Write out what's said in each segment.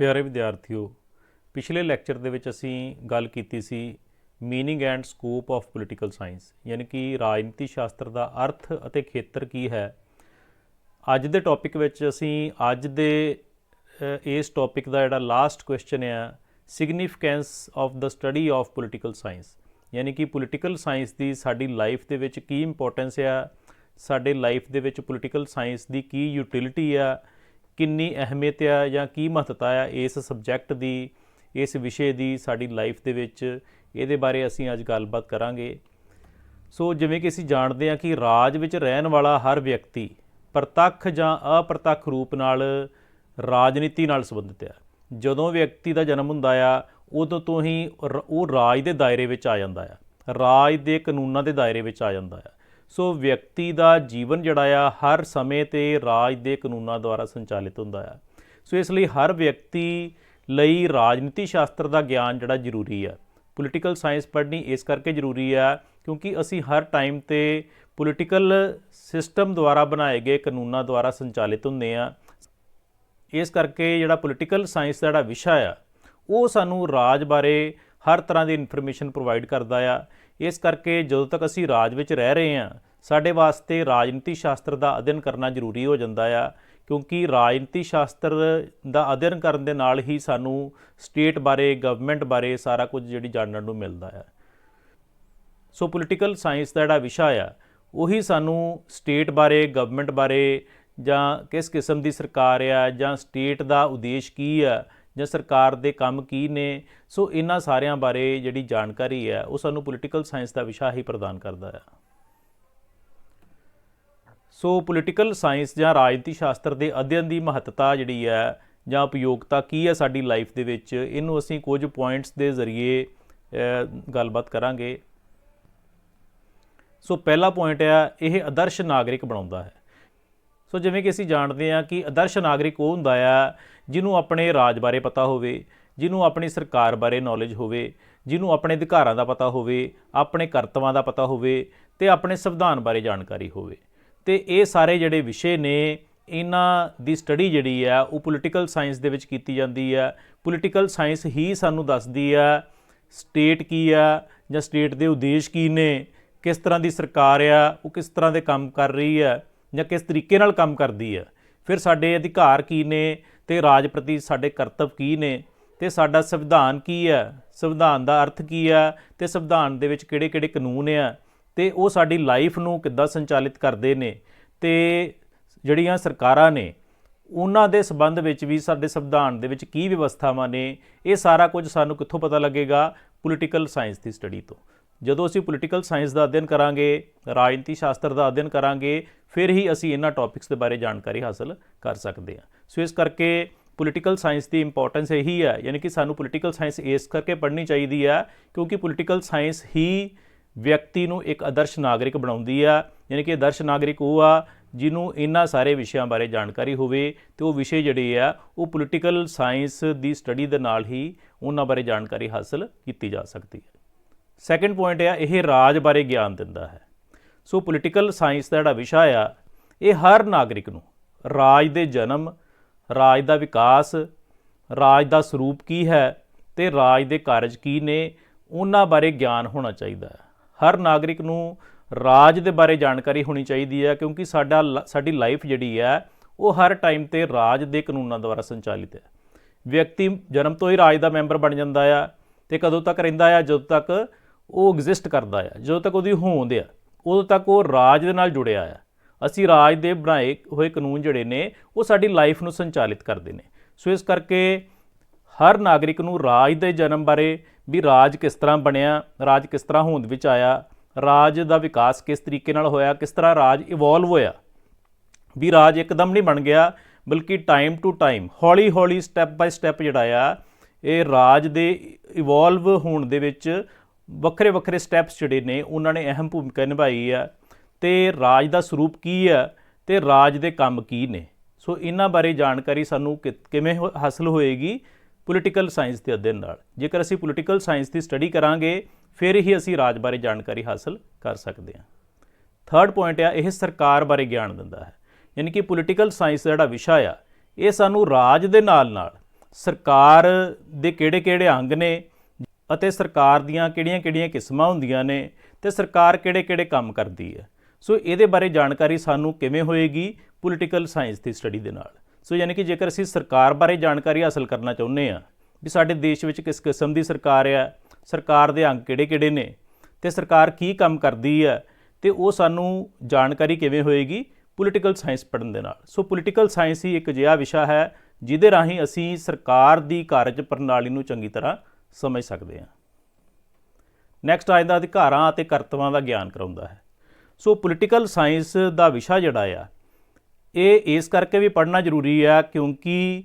ਪਿਆਰੇ ਵਿਦਿਆਰਥੀਓ, ਪਿਛਲੇ ਲੈਕਚਰ ਦੇ ਵਿੱਚ ਅਸੀਂ ਗੱਲ ਕੀਤੀ ਸੀ meaning and scope of political science, ਯਾਨੀ ਕਿ ਰਾਜਨੀਤੀ ਸ਼ਾਸਤਰ ਦਾ ਅਰਥ ਅਤੇ ਖੇਤਰ ਕੀ ਹੈ। ਅੱਜ ਦੇ ਟੌਪਿਕ ਵਿੱਚ ਅਸੀਂ ਅੱਜ ਦੇ ਇਸ ਟੌਪਿਕ ਦਾ ਜਿਹੜਾ ਲਾਸਟ ਕੁਐਸਚਨ ਹੈ significance of the study of political science ਯਾਨੀ ਕਿ ਪੋਲੀਟੀਕਲ ਸਾਇੰਸ ਦੀ ਸਾਡੀ ਲਾਈਫ ਦੇ ਵਿੱਚ ਕੀ ਇੰਪੋਰਟੈਂਸ ਆ, ਸਾਡੇ ਲਾਈਫ ਦੇ ਵਿੱਚ ਪੋਲੀਟੀਕਲ ਸਾਇੰਸ ਦੀ ਕੀ ਯੂਟਿਲਿਟੀ ਆ ਕਿੰਨੀ ਅਹਿਮੀਅਤ ਆ ਜਾਂ ਕੀ ਮਹੱਤਤਾ ਆ ਇਸ ਸਬਜੈਕਟ ਦੀ, ਇਸ ਵਿਸ਼ੇ ਦੀ ਸਾਡੀ ਲਾਈਫ ਦੇ ਵਿੱਚ? ਇਹਦੇ ਬਾਰੇ ਅਸੀਂ ਅੱਜ ਗੱਲਬਾਤ ਕਰਾਂਗੇ। ਸੋ ਜਿਵੇਂ ਕਿ ਅਸੀਂ ਜਾਣਦੇ ਹਾਂ ਕਿ ਰਾਜ ਵਿੱਚ ਰਹਿਣ ਵਾਲਾ ਹਰ ਵਿਅਕਤੀ ਪ੍ਰਤੱਖ ਜਾਂ ਅਪ੍ਰਤੱਖ ਰੂਪ ਨਾਲ ਰਾਜਨੀਤੀ ਨਾਲ ਸੰਬੰਧਿਤ ਹੈ ਜਦੋਂ ਵਿਅਕਤੀ ਦਾ ਜਨਮ ਹੁੰਦਾ ਆ, ਉਦੋਂ ਤੋਂ ਹੀ ਰ- ਉਹ ਰਾਜ ਦੇ ਦਾਇਰੇ ਵਿੱਚ ਆ ਜਾਂਦਾ ਆ। ਰਾਜ ਦੇ ਕਾਨੂੰਨਾਂ ਦੇ ਦਾਇਰੇ ਵਿੱਚ ਆ ਜਾਂਦਾ ਆ। ਸੋ ਵਿਅਕਤੀ ਦਾ ਜੀਵਨ ਜਿਹੜਾ ਆ, ਹਰ ਸਮੇਂ ਤੇ ਰਾਜ ਦੇ ਕਾਨੂੰਨਾਂ ਦੁਆਰਾ ਸੰਚਾਲਿਤ ਹੁੰਦਾ ਆ। ਸੋ ਇਸ ਲਈ ਹਰ ਵਿਅਕਤੀ ਲਈ ਰਾਜਨੀਤੀ ਸ਼ਾਸਤਰ ਦਾ ਗਿਆਨ ਜਿਹੜਾ ਜ਼ਰੂਰੀ ਆ। ਪੋਲੀਟੀਕਲ ਸਾਇੰਸ ਪੜ੍ਹਨੀ ਇਸ ਕਰਕੇ ਜ਼ਰੂਰੀ ਆ ਕਿਉਂਕਿ ਅਸੀਂ ਹਰ ਟਾਈਮ ਤੇ ਪੋਲੀਟੀਕਲ ਸਿਸਟਮ ਦੁਆਰਾ ਬਣਾਏ ਗਏ ਕਾਨੂੰਨਾਂ ਦੁਆਰਾ ਸੰਚਾਲਿਤ ਹੁੰਦੇ ਆ। ਇਸ ਕਰਕੇ ਜਿਹੜਾ ਪੋਲੀਟੀਕਲ ਸਾਇੰਸ ਦਾ ਜਿਹੜਾ ਵਿਸ਼ਾ ਆ, ਉਹ ਸਾਨੂੰ ਰਾਜ ਬਾਰੇ ਹਰ ਤਰ੍ਹਾਂ ਦੀ ਇਨਫੋਰਮੇਸ਼ਨ ਪ੍ਰੋਵਾਈਡ ਕਰਦਾ ਆ। ਇਸ ਕਰਕੇ ਜਦੋਂ ਤੱਕ ਅਸੀਂ ਰਾਜ ਵਿੱਚ ਰਹਿ ਰਹੇ ਹਾਂ, ਸਾਡੇ ਵਾਸਤੇ ਰਾਜਨੀਤੀ ਸ਼ਾਸਤਰ ਦਾ ਅਧਿਐਨ ਕਰਨਾ ਜ਼ਰੂਰੀ ਹੋ ਜਾਂਦਾ ਆ, ਕਿਉਂਕਿ ਰਾਜਨੀਤੀ ਸ਼ਾਸਤਰ ਦਾ ਅਧਿਐਨ ਕਰਨ ਦੇ ਨਾਲ ਹੀ ਸਾਨੂੰ ਸਟੇਟ ਬਾਰੇ ਗਵਰਨਮੈਂਟ ਬਾਰੇ ਸਾਰਾ ਕੁਝ ਜਿਹੜੀ ਜਾਣਨ ਨੂੰ ਮਿਲਦਾ ਆ। ਸੋ ਪੋਲੀਟੀਕਲ ਸਾਇੰਸ ਦਾ ਜਿਹੜਾ ਵਿਸ਼ਾ ਆ, ਉਹੀ ਸਾਨੂੰ ਸਟੇਟ ਬਾਰੇ ਗਵਰਨਮੈਂਟ ਬਾਰੇ ਜਾਂ ਕਿਸ ਕਿਸਮ ਦੀ ਸਰਕਾਰ ਆ ਜਾਂ ਸਟੇਟ ਦਾ ਉਦੇਸ਼ ਕੀ ਆ ਜਾਂ ਸਰਕਾਰ ਦੇ ਕੰਮ ਕੀ ਨੇ, ਸੋ ਇਹਨਾਂ ਸਾਰਿਆਂ ਬਾਰੇ ਜਿਹੜੀ ਜਾਣਕਾਰੀ ਹੈ, ਉਹ ਸਾਨੂੰ ਪੋਲੀਟੀਕਲ ਸਾਇੰਸ ਦਾ ਵਿਸ਼ਾ ਹੀ ਪ੍ਰਦਾਨ ਕਰਦਾ ਆ ਸੋ ਪੋਲੀਟੀਕਲ ਸਾਇੰਸ ਜਾਂ ਰਾਜਨੀਤੀ ਸ਼ਾਸਤਰ ਦੇ ਅਧਿਐਨ ਦੀ ਮਹੱਤਤਾ ਜਿਹੜੀ ਹੈ ਜਾਂ ਉਪਯੋਗਤਾ ਕੀ ਹੈ ਸਾਡੀ ਲਾਈਫ ਦੇ ਵਿੱਚ, ਇਹਨੂੰ ਅਸੀਂ ਕੁਝ ਪੁਆਇੰਟਸ ਦੇ ਜ਼ਰੀਏ ਗੱਲਬਾਤ ਕਰਾਂਗੇ। ਸੋ ਪਹਿਲਾ ਪੁਆਇੰਟ ਹੈ, ਇਹ ਆਦਰਸ਼ ਨਾਗਰਿਕ ਬਣਾਉਂਦਾ ਹੈ। ਸੋ ਜਿਵੇਂ ਕਿ ਅਸੀਂ ਜਾਣਦੇ ਹਾਂ ਕਿ ਆਦਰਸ਼ ਨਾਗਰਿਕ ਉਹ ਹੁੰਦਾ ਆ ਜਿਹਨੂੰ ਆਪਣੇ ਰਾਜ ਬਾਰੇ ਪਤਾ ਹੋਵੇ, ਜਿਹਨੂੰ ਆਪਣੀ ਸਰਕਾਰ ਬਾਰੇ ਨੌਲੇਜ ਹੋਵੇ, ਜਿਹਨੂੰ ਆਪਣੇ ਅਧਿਕਾਰਾਂ ਦਾ ਪਤਾ ਹੋਵੇ, ਆਪਣੇ ਕਰਤਵਾਂ ਦਾ ਪਤਾ ਹੋਵੇ ਤੇ ਆਪਣੇ ਸੰਵਿਧਾਨ ਬਾਰੇ ਜਾਣਕਾਰੀ ਹੋਵੇ। ਤੇ ਇਹ ਸਾਰੇ ਜਿਹੜੇ ਵਿਸ਼ੇ ਨੇ, ਇਹਨਾਂ ਦੀ ਸਟੱਡੀ ਜਿਹੜੀ ਆ, ਉਹ ਪੋਲੀਟੀਕਲ ਸਾਇੰਸ ਦੇ ਵਿੱਚ ਕੀਤੀ ਜਾਂਦੀ ਆ। ਪੋਲੀਟੀਕਲ ਸਾਇੰਸ ਹੀ ਸਾਨੂੰ ਦੱਸਦੀ ਆ ਸਟੇਟ ਕੀ ਆ ਜਾਂ ਸਟੇਟ ਦੇ ਉਦੇਸ਼ ਕੀ ਨੇ, ਕਿਸ ਤਰ੍ਹਾਂ ਦੀ ਸਰਕਾਰ ਆ, ਉਹ ਕਿਸ ਤਰ੍ਹਾਂ ਦੇ ਕੰਮ ਕਰ ਰਹੀ ਆ ਜਾਂ ਕਿਸ ਤਰੀਕੇ ਨਾਲ ਕੰਮ ਕਰਦੀ ਆ। ਫਿਰ ਸਾਡੇ ਅਧਿਕਾਰ ਕੀ ਨੇ ਤੇ ਰਾਜ ਪ੍ਰਤੀ ਸਾਡੇ ਕਰਤੱਵ ਕੀ ਨੇ ਤੇ ਸਾਡਾ ਸੰਵਿਧਾਨ ਕੀ ਹੈ? ਸੰਵਿਧਾਨ ਦਾ ਅਰਥ ਕੀ ਹੈ? ਤੇ ਸੰਵਿਧਾਨ ਦੇ ਵਿੱਚ ਕਿਹੜੇ-ਕਿਹੜੇ ਕਾਨੂੰਨ ਆ? ਤੇ ਉਹ ਸਾਡੀ ਲਾਈਫ ਨੂੰ ਕਿੱਦਾਂ ਸੰਚਾਲਿਤ ਕਰਦੇ ਨੇ? ਤੇ ਜਿਹੜੀਆਂ ਸਰਕਾਰਾਂ ਨੇ, ਉਹਨਾਂ ਦੇ ਸਬੰਧ ਵਿੱਚ ਵੀ ਸਾਡੇ ਸੰਵਿਧਾਨ ਦੇ ਵਿੱਚ ਕੀ ਵਿਵਸਥਾਵਾਂ ਨੇ? ਇਹ ਸਾਰਾ ਕੁਝ ਸਾਨੂੰ ਕਿੱਥੋਂ ਪਤਾ ਲੱਗੇਗਾ? ਪੋਲੀਟੀਕਲ ਸਾਇੰਸ ਦੀ ਸਟੱਡੀ ਤੋਂ। ਜਦੋਂ ਅਸੀਂ ਪੋਲੀਟੀਕਲ ਸਾਇੰਸ ਦਾ ਅਧਿਐਨ ਕਰਾਂਗੇ, ਰਾਜਨੀਤੀ ਸ਼ਾਸਤਰ ਦਾ ਅਧਿਐਨ ਕਰਾਂਗੇ, ਫਿਰ ਹੀ ਅਸੀਂ ਇਹਨਾਂ ਟੌਪਿਕਸ ਦੇ ਬਾਰੇ ਜਾਣਕਾਰੀ ਹਾਸਲ ਕਰ ਸਕਦੇ ਹਾਂ। ਸੋ ਇਸ ਕਰਕੇ ਪੋਲੀਟੀਕਲ ਸਾਇੰਸ ਦੀ ਇੰਪੋਰਟੈਂਸ ਇਹੀ ਹੈ, ਯਾਨੀ ਕਿ ਸਾਨੂੰ ਪੋਲੀਟੀਕਲ ਸਾਇੰਸ ਇਸ ਕਰਕੇ ਪੜ੍ਹਨੀ ਚਾਹੀਦੀ ਹੈ, ਕਿਉਂਕਿ ਪੋਲੀਟੀਕਲ ਸਾਇੰਸ ਹੀ ਵਿਅਕਤੀ ਨੂੰ ਇੱਕ ਆਦਰਸ਼ ਨਾਗਰਿਕ ਬਣਾਉਂਦੀ ਆ ਯਾਨੀ ਕਿ ਆਦਰਸ਼ ਨਾਗਰਿਕ ਉਹ ਆ ਜਿਹਨੂੰ ਇਹਨਾਂ ਸਾਰੇ ਵਿਸ਼ਿਆਂ ਬਾਰੇ ਜਾਣਕਾਰੀ ਹੋਵੇ ਤੇ ਉਹ ਵਿਸ਼ੇ ਜਿਹੜੇ ਆ, ਉਹ ਪੋਲੀਟੀਕਲ ਸਾਇੰਸ ਦੀ ਸਟੱਡੀ ਦੇ ਨਾਲ ਹੀ ਉਹਨਾਂ ਬਾਰੇ ਜਾਣਕਾਰੀ ਹਾਸਲ ਕੀਤੀ ਜਾ ਸਕਦੀ ਹੈ। ਸੈਕੰਡ ਪੁਆਇੰਟ ਆ, ਇਹ ਰਾਜ ਬਾਰੇ ਗਿਆਨ ਦਿੰਦਾ ਹੈ। ਸੋ ਪੋਲੀਟੀਕਲ ਸਾਇੰਸ ਦਾ ਜਿਹੜਾ ਵਿਸ਼ਾ ਆ, ਇਹ ਹਰ ਨਾਗਰਿਕ ਨੂੰ, ਰਾਜ ਦੇ ਜਨਮ, ਰਾਜ ਦਾ ਵਿਕਾਸ, ਰਾਜ ਦਾ ਸਰੂਪ ਕੀ ਹੈ ਤੇ ਰਾਜ ਦੇ ਕਾਰਜ ਕੀ ਨੇ, ਉਹਨਾਂ ਬਾਰੇ ਗਿਆਨ ਹੋਣਾ ਚਾਹੀਦਾ ਹੈ। ਹਰ ਨਾਗਰਿਕ ਨੂੰ ਰਾਜ ਦੇ ਬਾਰੇ ਜਾਣਕਾਰੀ ਹੋਣੀ ਚਾਹੀਦੀ ਹੈ, ਕਿਉਂਕਿ ਸਾਡਾ ਲ- ਸਾਡੀ ਲਾਈਫ ਜਿਹੜੀ ਹੈ, ਉਹ ਹਰ ਟਾਈਮ ਤੇ ਰਾਜ ਦੇ ਕਾਨੂੰਨਾਂ ਦੁਆਰਾ ਸੰਚਾਲਿਤ ਹੈ। ਵਿਅਕਤੀ ਜਨਮ ਤੋਂ ਹੀ ਰਾਜ ਦਾ ਮੈਂਬਰ ਬਣ ਜਾਂਦਾ ਆ ਤੇ ਕਦੋਂ ਤੱਕ ਰਹਿੰਦਾ ਆ? ਜਦੋਂ ਤੱਕ ਉਹ ਐਗਜ਼ਿਸਟ ਕਰਦਾ ਆ, ਜਦੋਂ ਤੱਕ ਉਹਦੀ ਹੋਂਦ ਆ, ਉਦੋਂ ਤੱਕ ਉਹ ਰਾਜ ਦੇ ਨਾਲ ਜੁੜਿਆ ਆ। ਅਸੀਂ ਰਾਜ ਦੇ ਬਣਾਏ ਹੋਏ ਕਾਨੂੰਨ ਜਿਹੜੇ ਨੇ, ਉਹ ਸਾਡੀ ਲਾਈਫ ਨੂੰ ਸੰਚਾਲਿਤ ਕਰਦੇ ਨੇ। ਸੋ ਇਸ ਕਰਕੇ ਹਰ ਨਾਗਰਿਕ ਨੂੰ ਰਾਜ ਦੇ ਜਨਮ ਬਾਰੇ ਵੀ ਰਾਜ ਕਿਸ ਤਰ੍ਹਾਂ ਬਣਿਆ, ਰਾਜ ਕਿਸ ਤਰ੍ਹਾਂ ਹੋਂਦ ਵਿੱਚ ਆਇਆ, ਰਾਜ ਦਾ ਵਿਕਾਸ ਕਿਸ ਤਰੀਕੇ ਨਾਲ ਹੋਇਆ, ਕਿਸ ਤਰ੍ਹਾਂ ਰਾਜ ਇਵੋਲਵ ਹੋਇਆ, ਵੀ ਰਾਜ ਇੱਕਦਮ ਨਹੀਂ ਬਣ ਗਿਆ, ਬਲਕਿ ਟਾਈਮ ਟੂ ਟਾਈਮ ਹੌਲੀ ਹੌਲੀ ਸਟੈਪ ਬਾਈ ਸਟੈਪ ਜਿਹੜਾ ਆ, ਇਹ ਰਾਜ ਦੇ ਇਵੋਲਵ ਹੋਣ ਦੇ ਵਿੱਚ ਵੱਖਰੇ ਵੱਖਰੇ ਸਟੈਪਸ ਜਿਹੜੇ ਨੇ, ਉਹਨਾਂ ਨੇ ਅਹਿਮ ਭੂਮਿਕਾ ਨਿਭਾਈ ਆ। ਤੇ ਰਾਜ ਦਾ ਸਰੂਪ ਕੀ ਆ ਤੇ ਰਾਜ ਦੇ ਕੰਮ ਕੀ ਨੇ? ਸੋ ਇਹਨਾਂ ਬਾਰੇ ਜਾਣਕਾਰੀ ਸਾਨੂੰ ਕਿ- ਕਿਵੇਂ ਹੋ- ਹਾਸਲ ਹੋਏਗੀ ਪੋਲੀਟੀਕਲ ਸਾਇੰਸ ਦੇ ਅਧਿਐਨ ਨਾਲ। ਜੇਕਰ ਅਸੀਂ ਪੋਲੀਟੀਕਲ ਸਾਇੰਸ ਦੀ ਸਟੱਡੀ ਕਰਾਂਗੇ, ਫਿਰ ਹੀ ਅਸੀਂ ਰਾਜ ਬਾਰੇ ਜਾਣਕਾਰੀ ਹਾਸਲ ਕਰ ਸਕਦੇ ਹਾਂ। ਥਰਡ ਪੁਆਇੰਟ ਆ, ਇਹ ਸਰਕਾਰ ਬਾਰੇ ਗਿਆਨ ਦਿੰਦਾ ਹੈ। ਯਾਨੀ ਕਿ ਪੋਲੀਟੀਕਲ ਸਾਇੰਸ ਦਾ ਜਿਹੜਾ ਵਿਸ਼ਾ ਆ, ਇਹ ਸਾਨੂੰ ਰਾਜ ਦੇ ਨਾਲ ਨਾਲ ਸਰਕਾਰ ਦੇ ਕਿਹੜੇ-ਕਿਹੜੇ ਅੰਗ ਨੇ ਅਤੇ ਸਰਕਾਰ ਦੀਆਂ ਕਿਹੜੀਆਂ-ਕਿਹੜੀਆਂ ਕਿਸਮਾਂ ਹੁੰਦੀਆਂ ਨੇ ਤੇ ਸਰਕਾਰ ਕਿਹੜੇ-ਕਿਹੜੇ ਕੰਮ ਕਰਦੀ ਹੈ। ਸੋ ਇਹਦੇ ਬਾਰੇ ਜਾਣਕਾਰੀ ਸਾਨੂੰ ਕਿਵੇਂ ਹੋਏਗੀ ਪੋਲੀਟੀਕਲ ਸਾਇੰਸ ਦੀ ਸਟੱਡੀ ਦੇ ਨਾਲ। ਸੋ ਯਾਨੀ ਕਿ ਜੇਕਰ ਅਸੀਂ ਸਰਕਾਰ ਬਾਰੇ ਜਾਣਕਾਰੀ ਹਾਸਲ ਕਰਨਾ ਚਾਹੁੰਦੇ ਆ ਵੀ ਸਾਡੇ ਦੇਸ਼ ਵਿੱਚ ਕਿਸ ਕਿਸਮ ਦੀ ਸਰਕਾਰ ਹੈ ਸਰਕਾਰ ਦੇ ਅੰਗ ਕਿਹੜੇ-ਕਿਹੜੇ ਨੇ ਤੇ ਸਰਕਾਰ ਕੀ ਕੰਮ ਕਰਦੀ ਹੈ ਤੇ ਉਹ ਸਾਨੂੰ ਜਾਣਕਾਰੀ ਕਿਵੇਂ ਹੋਏਗੀ ਪੋਲੀਟੀਕਲ ਸਾਇੰਸ ਪੜ੍ਹਨ ਦੇ ਨਾਲ। ਸੋ ਪੋਲੀਟੀਕਲ ਸਾਇੰਸ ਹੀ ਇੱਕ ਅਜਿਹਾ ਵਿਸ਼ਾ ਹੈ ਜਿਹਦੇ ਰਾਹੀਂ ਅਸੀਂ ਸਰਕਾਰ ਦੀ ਕਾਰਜ ਪ੍ਰਣਾਲੀ ਨੂੰ ਚੰਗੀ ਤਰ੍ਹਾਂ ਸਮਝ ਸਕਦੇ ਹਾਂ। ਨੈਕਸਟ ਆ ਜਾਂਦਾ ਅਧਿਕਾਰਾਂ ਅਤੇ ਕਰਤਵਾਂ ਦਾ ਗਿਆਨ ਕਰਾਉਂਦਾ ਹੈ। ਸੋ ਪੋਲੀਟੀਕਲ ਸਾਇੰਸ ਦਾ ਵਿਸ਼ਾ ਜਿਹੜਾ ਆ, ਇਹ ਇਸ ਕਰਕੇ ਵੀ ਪੜ੍ਹਨਾ ਜ਼ਰੂਰੀ ਆ ਕਿਉਂਕਿ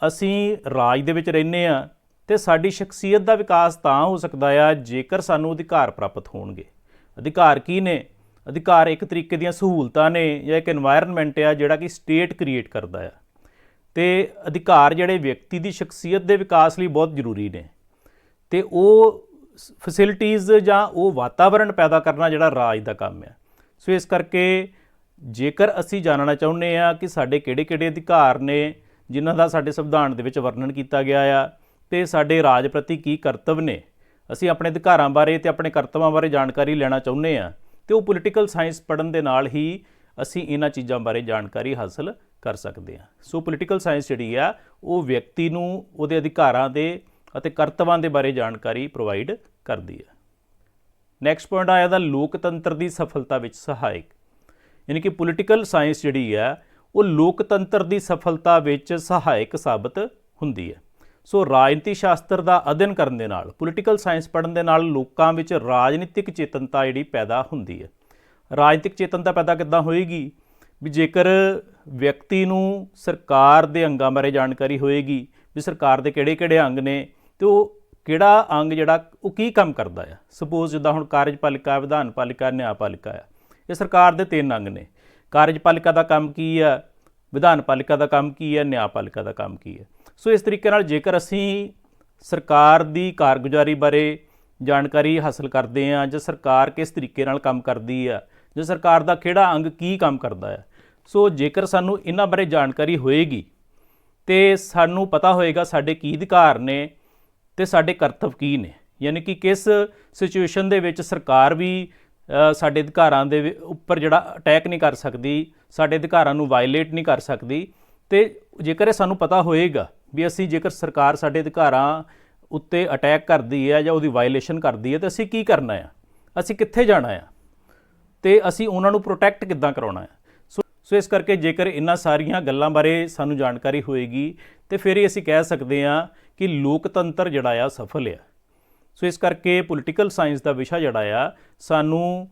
ਅਸੀਂ ਰਾਜ ਦੇ ਵਿੱਚ ਰਹਿੰਦੇ ਆ ਤੇ ਸਾਡੀ ਸ਼ਖਸੀਅਤ ਦਾ ਵਿਕਾਸ ਤਾਂ ਹੋ ਸਕਦਾ ਆ ਜੇਕਰ ਸਾਨੂੰ ਅਧਿਕਾਰ ਪ੍ਰਾਪਤ ਹੋਣਗੇ। ਅਧਿਕਾਰ ਕੀ ਨੇ? ਅਧਿਕਾਰ ਇੱਕ ਤਰੀਕੇ ਦੀਆਂ ਸਹੂਲਤਾਂ ਨੇ ਜਾਂ ਇੱਕ এনवायरमेंट ਆ ਜਿਹੜਾ ਕਿ ਸਟੇਟ ਕ੍ਰੀਏਟ ਕਰਦਾ ਆ। ਤੇ ਅਧਿਕਾਰ ਜਿਹੜੇ ਵਿਅਕਤੀ ਦੀ ਸ਼ਖਸੀਅਤ ਦੇ ਵਿਕਾਸ ਲਈ ਬਹੁਤ ਜ਼ਰੂਰੀ ਨੇ। ਤੇ ਉਹ ਫੈਸਿਲਿਟੀਆਂ ਜਾਂ ਉਹ ਵਾਤਾਵਰਣ ਪੈਦਾ ਕਰਨਾ ਜਿਹੜਾ ਰਾਜ ਦਾ ਕੰਮ ਹੈ। ਸੋ ਇਸ ਕਰਕੇ ਜੇਕਰ ਅਸੀਂ ਜਾਣਨਾ ਚਾਹੁੰਦੇ ਆ ਕਿ ਸਾਡੇ ਕਿਹੜੇ-ਕਿਹੜੇ ਅਧਿਕਾਰ ਨੇ ਜਿਨ੍ਹਾਂ ਦਾ ਸਾਡੇ ਸੰਵਿਧਾਨ ਦੇ ਵਿੱਚ ਵਰਣਨ ਕੀਤਾ ਗਿਆ ਆ, ਤੇ ਸਾਡੇ ਰਾਜ ਪ੍ਰਤੀ ਕੀ ਕਰਤੱਵ ਨੇ, ਅਸੀਂ ਆਪਣੇ ਅਧਿਕਾਰਾਂ ਬਾਰੇ ਤੇ ਆਪਣੇ ਕਰਤੱਵਾਂ ਬਾਰੇ ਜਾਣਕਾਰੀ ਲੈਣਾ ਚਾਹੁੰਦੇ ਆ ਤੇ ਉਹ ਪੋਲੀਟੀਕਲ ਸਾਇੰਸ ਪੜ੍ਹਨ ਦੇ ਨਾਲ ਹੀ ਅਸੀਂ ਇਹਨਾਂ ਚੀਜ਼ਾਂ ਬਾਰੇ ਜਾਣਕਾਰੀ ਹਾਸਲ ਕਰ ਸਕਦੇ ਹਾਂ। ਸੋ ਪੋਲੀਟੀਕਲ ਸਾਇੰਸ ਜਿਹੜੀ ਆ, ਉਹ ਵਿਅਕਤੀ ਨੂੰ ਉਹਦੇ ਅਧਿਕਾਰਾਂ ਦੇ ਅਤੇ ਕਰਤਵਾਂ ਦੇ ਬਾਰੇ ਜਾਣਕਾਰੀ ਪ੍ਰੋਵਾਈਡ ਕਰਦੀ ਹੈ। ਨੈਕਸਟ ਪੁਆਇੰਟ ਆਇਆ ਦਾ ਲੋਕਤੰਤਰ ਦੀ ਸਫਲਤਾ ਵਿੱਚ ਸਹਾਇਕ। ਯਾਨੀ ਕਿ ਪੋਲੀਟੀਕਲ ਸਾਇੰਸ ਜਿਹੜੀ ਹੈ, ਉਹ ਲੋਕਤੰਤਰ ਦੀ ਸਫਲਤਾ ਵਿੱਚ ਸਹਾਇਕ ਸਾਬਤ ਹੁੰਦੀ ਹੈ। ਸੋ ਰਾਜਨੀਤੀ ਸ਼ਾਸਤਰ ਦਾ ਅਧਿਐਨ ਕਰਨ ਦੇ ਨਾਲ ਪੋਲੀਟੀਕਲ ਸਾਇੰਸ ਪੜ੍ਹਨ ਦੇ ਨਾਲ ਲੋਕਾਂ ਵਿੱਚ ਰਾਜਨੀਤਿਕ ਚੇਤਨਤਾ ਜਿਹੜੀ ਪੈਦਾ ਹੁੰਦੀ ਹੈ। ਰਾਜਨੀਤਿਕ ਚੇਤਨਤਾ ਪੈਦਾ ਕਿੱਦਾਂ ਹੋਏਗੀ? ਵੀ ਜੇਕਰ ਵਿਅਕਤੀ ਨੂੰ ਸਰਕਾਰ ਦੇ ਅੰਗਾਂ ਬਾਰੇ ਜਾਣਕਾਰੀ ਹੋਏਗੀ, ਵੀ ਸਰਕਾਰ ਦੇ ਕਿਹੜੇ-ਕਿਹੜੇ ਅੰਗ ਨੇ ਤੇ ਉਹ ਕਿਹੜਾ ਅੰਗ ਜਿਹੜਾ, ਉਹ ਕੀ ਕੰਮ ਕਰਦਾ ਆ? ਸਪੋਜ਼ ਜਿੱਦਾਂ ਹੁਣ ਕਾਰਜਪਾਲਿਕਾ ਵਿਧਾਨਪਾਲਿਕਾ ਨਿਆਂਪਾਲਿਕਾ ਆ। ਇਹ ਸਰਕਾਰ ਦੇ ਤਿੰਨ ਅੰਗ ਨੇ। ਕਾਰਜਪਾਲਿਕਾ ਦਾ ਕੰਮ ਕੀ ਆ? ਵਿਧਾਨਪਾਲਿਕਾ ਦਾ ਕੰਮ ਕੀ ਹੈ ਨਿਆਂਪਾਲਿਕਾ ਦਾ ਕੰਮ ਕੀ ਹੈ ਸੋ ਇਸ ਤਰੀਕੇ ਨਾਲ ਜੇਕਰ ਅਸੀਂ ਸਰਕਾਰ ਦੀ ਕਾਰਗੁਜ਼ਾਰੀ ਬਾਰੇ ਜਾਣਕਾਰੀ ਹਾਸਲ ਕਰਦੇ ਹਾਂ, ਜਾਂ ਸਰਕਾਰ ਕਿਸ ਤਰੀਕੇ ਨਾਲ ਕੰਮ ਕਰਦੀ ਆ, ਜਾਂ ਸਰਕਾਰ ਦਾ ਕਿਹੜਾ ਅੰਗ ਕੀ ਕੰਮ ਕਰਦਾ ਹੈ ਸੋ ਜੇਕਰ ਸਾਨੂੰ ਇਹਨਾਂ ਬਾਰੇ ਜਾਣਕਾਰੀ ਹੋਏਗੀ, ਤੇ ਸਾਨੂੰ ਪਤਾ ਹੋਏਗਾ ਸਾਡੇ ਕੀ ਅਧਿਕਾਰ ਨੇ ਤੇ ਸਾਡੇ ਕਰਤੱਵ ਕੀ ਨੇ? ਯਾਨੀ ਕਿ ਕਿਸ ਸਿਚੁਏਸ਼ਨ ਦੇ ਵਿੱਚ ਸਰਕਾਰ ਵੀ ਸਾਡੇ ਅਧਿਕਾਰਾਂ ਦੇ ਉੱਪਰ ਜਿਹੜਾ ਅਟੈਕ ਨਹੀਂ ਕਰ ਸਕਦੀ, ਸਾਡੇ ਅਧਿਕਾਰਾਂ ਨੂੰ ਵਾਇਲੇਟ ਨਹੀਂ ਕਰ ਸਕਦੀ, ਤੇ ਜੇਕਰ ਇਹ ਸਾਨੂੰ ਪਤਾ ਹੋਏਗਾ ਵੀ ਅਸੀਂ ਜੇਕਰ ਸਰਕਾਰ ਸਾਡੇ ਅਧਿਕਾਰਾਂ ਉੱਤੇ ਅਟੈਕ ਕਰਦੀ ਹੈ ਜਾਂ ਉਹਦੀ ਵਾਇਲੇਸ਼ਨ ਕਰਦੀ ਹੈ, ਤਾਂ ਅਸੀਂ ਕੀ ਕਰਨਾ ਆ? ਅਸੀਂ ਕਿੱਥੇ ਜਾਣਾ ਆ? ਤੇ ਅਸੀਂ ਉਹਨਾਂ ਨੂੰ ਪ੍ਰੋਟੈਕਟ ਕਿੱਦਾਂ ਕਰਾਉਣਾ ਹੈ ਸੋ ਇਸ ਕਰਕੇ ਜੇਕਰ ਇਹਨਾਂ ਸਾਰੀਆਂ ਗੱਲਾਂ ਬਾਰੇ ਸਾਨੂੰ ਜਾਣਕਾਰੀ ਹੋਏਗੀ, ਤੇ ਫਿਰ ਹੀ ਅਸੀਂ ਕਹਿ ਸਕਦੇ ਹਾਂ ਕਿ ਲੋਕਤੰਤਰ ਜਿਹੜਾ ਆ ਸਫਲ ਆ। ਸੋ ਇਸ ਕਰਕੇ ਪੋਲੀਟੀਕਲ ਸਾਇੰਸ ਦਾ ਵਿਸ਼ਾ ਜਿਹੜਾ ਆ, ਸਾਨੂੰ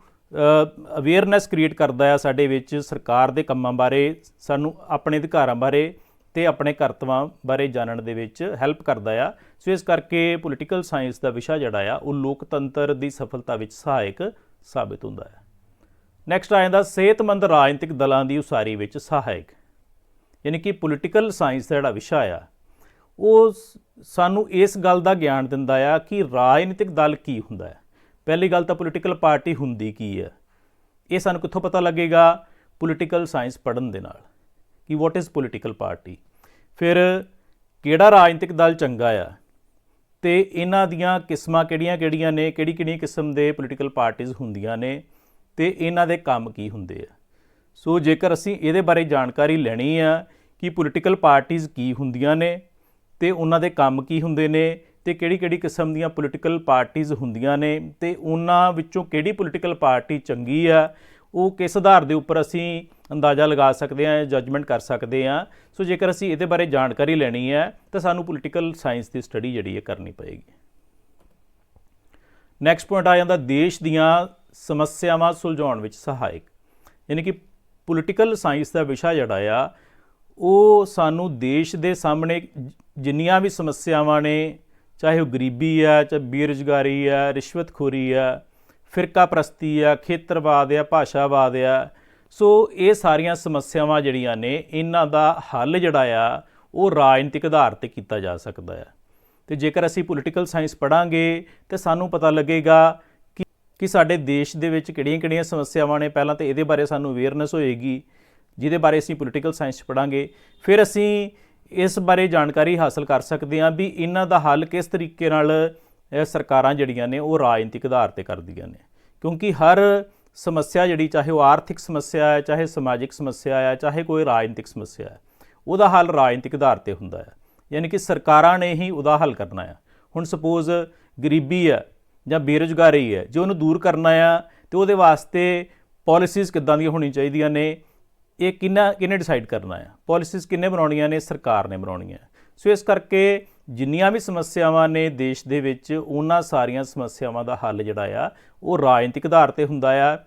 ਅਵੇਅਰਨੈਸ ਕ੍ਰੀਏਟ ਕਰਦਾ ਆ ਸਾਡੇ ਵਿੱਚ ਸਰਕਾਰ ਦੇ ਕੰਮਾਂ ਬਾਰੇ, ਸਾਨੂੰ ਆਪਣੇ ਅਧਿਕਾਰਾਂ ਬਾਰੇ ਤੇ ਆਪਣੇ ਕਰਤਵਾਂ ਬਾਰੇ ਜਾਣਨ ਦੇ ਵਿੱਚ ਹੈਲਪ ਕਰਦਾ ਆ। ਸੋ ਇਸ ਕਰਕੇ ਪੋਲੀਟੀਕਲ ਸਾਇੰਸ ਦਾ ਵਿਸ਼ਾ ਜਿਹੜਾ ਆ, ਉਹ ਲੋਕਤੰਤਰ ਦੀ ਸਫਲਤਾ ਵਿੱਚ ਸਹਾਇਕ ਸਾਬਿਤ ਹੁੰਦਾ ਹੈ ਨੈਕਸਟ ਆ ਜਾਂਦਾ ਸਿਹਤਮੰਦ ਰਾਜਨੀਤਿਕ ਦਲਾਂ ਦੀ ਉਸਾਰੀ ਵਿੱਚ ਸਹਾਇਕ। ਯਾਨੀ ਕਿ ਪੋਲੀਟੀਕਲ ਸਾਇੰਸ ਦਾ ਜਿਹੜਾ ਵਿਸ਼ਾ ਆ, ਉਹ ਸਾਨੂੰ ਇਸ ਗੱਲ ਦਾ ਗਿਆਨ ਦਿੰਦਾ ਆ ਕਿ ਰਾਜਨੀਤਿਕ ਦਲ ਕੀ ਹੁੰਦਾ ਹੈ। ਪਹਿਲੀ ਗੱਲ ਤਾਂ ਪੋਲੀਟੀਕਲ ਪਾਰਟੀ ਹੁੰਦੀ ਕੀ ਹੈ? ਇਹ ਸਾਨੂੰ ਕਿੱਥੋਂ ਪਤਾ ਲੱਗੇਗਾ? ਪੋਲੀਟੀਕਲ ਸਾਇੰਸ ਪੜ੍ਹਨ ਦੇ ਨਾਲ। ਕਿ ਵਾਟ ਇਜ਼ ਪੋਲੀਟੀਕਲ ਪਾਰਟੀ ਫਿਰ ਕਿਹੜਾ ਰਾਜਨੀਤਿਕ ਦਲ ਚੰਗਾ ਆ? ਤੇ ਇਹਨਾਂ ਦੀਆਂ ਕਿਸਮਾਂ ਕਿਹੜੀਆਂ-ਕਿਹੜੀਆਂ ਨੇ? ਕਿਹੜੀ-ਕਿਹੜੀ ਕਿਸਮ ਦੇ ਪੋਲੀਟੀਕਲ ਪਾਰਟੀਆਂ ਹੁੰਦੀਆਂ ਨੇ? ਤੇ ਇਹਨਾਂ ਦੇ ਕੰਮ ਕੀ ਹੁੰਦੇ ਆ? ਸੋ ਜੇਕਰ ਅਸੀਂ ਇਹਦੇ ਬਾਰੇ ਜਾਣਕਾਰੀ ਲੈਣੀ ਆ ਕਿ ਪੋਲੀਟੀਕਲ ਪਾਰਟੀਆਂ ਕੀ ਹੁੰਦੀਆਂ ਨੇ ਤੇ ਉਹਨਾਂ ਦੇ ਕੰਮ ਕੀ ਹੁੰਦੇ ਨੇ ਤੇ ਕਿਹੜੀ-ਕਿਹੜੀ ਕਿਸਮ ਦੀਆਂ ਪੋਲੀਟੀਕਲ ਪਾਰਟੀਆਂ ਹੁੰਦੀਆਂ ਨੇ ਤੇ ਉਹਨਾਂ ਵਿੱਚੋਂ ਕਿਹੜੀ ਪੋਲੀਟੀਕਲ ਪਾਰਟੀ ਚੰਗੀ ਆ, ਉਹ ਕਿਸ ਆਧਾਰ ਦੇ ਉੱਪਰ ਅਸੀਂ ਅੰਦਾਜ਼ਾ ਲਗਾ ਸਕਦੇ ਹਾਂ ਜੱਜਮੈਂਟ ਕਰ ਸਕਦੇ ਹਾਂ ਸੋ ਜੇਕਰ ਅਸੀਂ ਇਹਦੇ ਬਾਰੇ ਜਾਣਕਾਰੀ ਲੈਣੀ ਹੈ ਤਾਂ ਸਾਨੂੰ ਪੋਲੀਟੀਕਲ ਸਾਇੰਸ ਦੀ ਸਟੱਡੀ ਜਿਹੜੀ ਹੈ ਕਰਨੀ ਪਏਗੀ। ਨੈਕਸਟ ਪੁਆਇੰਟ ਆ ਜਾਂਦਾ ਦੇਸ਼ ਦੀਆਂ ਸਮੱਸਿਆਵਾਂ ਸੁਲਝਾਉਣ ਵਿੱਚ ਸਹਾਇਕ। ਯਾਨੀ ਕਿ ਪੋਲੀਟੀਕਲ ਸਾਇੰਸ ਦਾ ਵਿਸ਼ਾ ਜਿਹੜਾ ਆ, ਉਹ ਸਾਨੂੰ ਦੇਸ਼ ਦੇ ਸਾਹਮਣੇ ਜਿੰਨੀਆਂ ਵੀ ਸਮੱਸਿਆਵਾਂ ਨੇ, ਚਾਹੇ ਉਹ ਗਰੀਬੀ ਆ, ਚਾਹੇ ਬੇਰੁਜ਼ਗਾਰੀ ਆ, ਰਿਸ਼ਵਤਖੋਰੀ ਆ ਫਿਰਕਾ ਪ੍ਰਸਤੀ ਆ, ਖੇਤਰਵਾਦ ਆ, ਭਾਸ਼ਾਵਾਦ ਆ, ਸੋ ਇਹ ਸਾਰੀਆਂ ਸਮੱਸਿਆਵਾਂ ਜਿਹੜੀਆਂ ਨੇ, ਇਹਨਾਂ ਦਾ ਹੱਲ ਜਿਹੜਾ ਆ, ਉਹ ਰਾਜਨੀਤਿਕ ਆਧਾਰ ਤੇ ਕੀਤਾ ਜਾ ਸਕਦਾ ਆ। ਤੇ ਜੇਕਰ ਅਸੀਂ ਪੋਲੀਟੀਕਲ ਸਾਇੰਸ ਪੜਾਂਗੇ ਤੇ ਸਾਨੂੰ ਪਤਾ ਲੱਗੇਗਾ ਕਿ ਸਾਡੇ ਦੇਸ਼ ਦੇ ਵਿੱਚ ਕਿਹੜੀਆਂ-ਕਿਹੜੀਆਂ ਸਮੱਸਿਆਵਾਂ ਨੇ? ਪਹਿਲਾਂ ਤਾਂ ਇਹਦੇ ਬਾਰੇ ਸਾਨੂੰ ਅਵੇਅਰਨੈਸ ਹੋਏਗੀ, ਜਿਹਦੇ ਬਾਰੇ ਅਸੀਂ ਪੋਲੀਟੀਕਲ ਸਾਇੰਸ ਪੜਾਂਗੇ ਫਿਰ ਅਸੀਂ ਇਸ ਬਾਰੇ ਜਾਣਕਾਰੀ ਹਾਸਲ ਕਰ ਸਕਦੇ ਹਾਂ ਵੀ ਇਹਨਾਂ ਦਾ ਹੱਲ ਕਿਸ ਤਰੀਕੇ ਨਾਲ ਸਰਕਾਰਾਂ ਜਿਹੜੀਆਂ ਨੇ ਉਹ ਰਾਜਨੀਤਿਕ ਆਧਾਰ ਤੇ ਕਰਦੀਆਂ ਨੇ। ਕਿਉਂਕਿ ਹਰ ਸਮੱਸਿਆ ਜਿਹੜੀ, ਚਾਹੇ ਉਹ ਆਰਥਿਕ ਸਮੱਸਿਆ ਹੈ, ਚਾਹੇ ਸਮਾਜਿਕ ਸਮੱਸਿਆ ਹੈ, ਚਾਹੇ ਕੋਈ ਰਾਜਨੀਤਿਕ ਸਮੱਸਿਆ ਹੈ, ਉਹਦਾ ਹੱਲ ਰਾਜਨੀਤਿਕ ਆਧਾਰ ਤੇ ਹੁੰਦਾ ਹੈ। ਯਾਨੀ ਕਿ ਸਰਕਾਰਾਂ ਨੇ ਹੀ ਉਹਦਾ ਹੱਲ ਕਰਨਾ ਹੈ। ਹੁਣ ਸਪੋਜ਼ ਗਰੀਬੀ ਹੈ ਜਾਂ ਬੇਰੁਜ਼ਗਾਰੀ ਹੈ, ਜੇ ਉਹਨੂੰ ਦੂਰ ਕਰਨਾ ਆ, ਤੇ ਉਹਦੇ ਵਾਸਤੇ ਪਾਲਿਸੀਜ਼ ਕਿੱਦਾਂ ਦੀਆਂ ਹੋਣੀਆਂ ਚਾਹੀਦੀਆਂ ਨੇ, ਇਹ ਕਿੰਨਾ, ਕਿਹਨੇ ਡਿਸਾਈਡ ਕਰਨਾ ਆ? ਪਾਲਿਸੀਜ਼ ਕਿੰਨੇ ਬਣਾਉਣੀਆਂ ਨੇ? ਸਰਕਾਰ ਨੇ ਬਣਾਉਣੀਆਂ। ਸੋ ਇਸ ਕਰਕੇ ਜਿੰਨੀਆਂ ਵੀ ਸਮੱਸਿਆਵਾਂ ਨੇ ਦੇਸ਼ ਦੇ ਵਿੱਚ, ਉਹਨਾਂ ਸਾਰੀਆਂ ਸਮੱਸਿਆਵਾਂ ਦਾ ਹੱਲ ਜਿਹੜਾ ਆ, ਉਹ ਰਾਜਨੀਤਿਕ ਆਧਾਰ ਤੇ ਹੁੰਦਾ ਆ।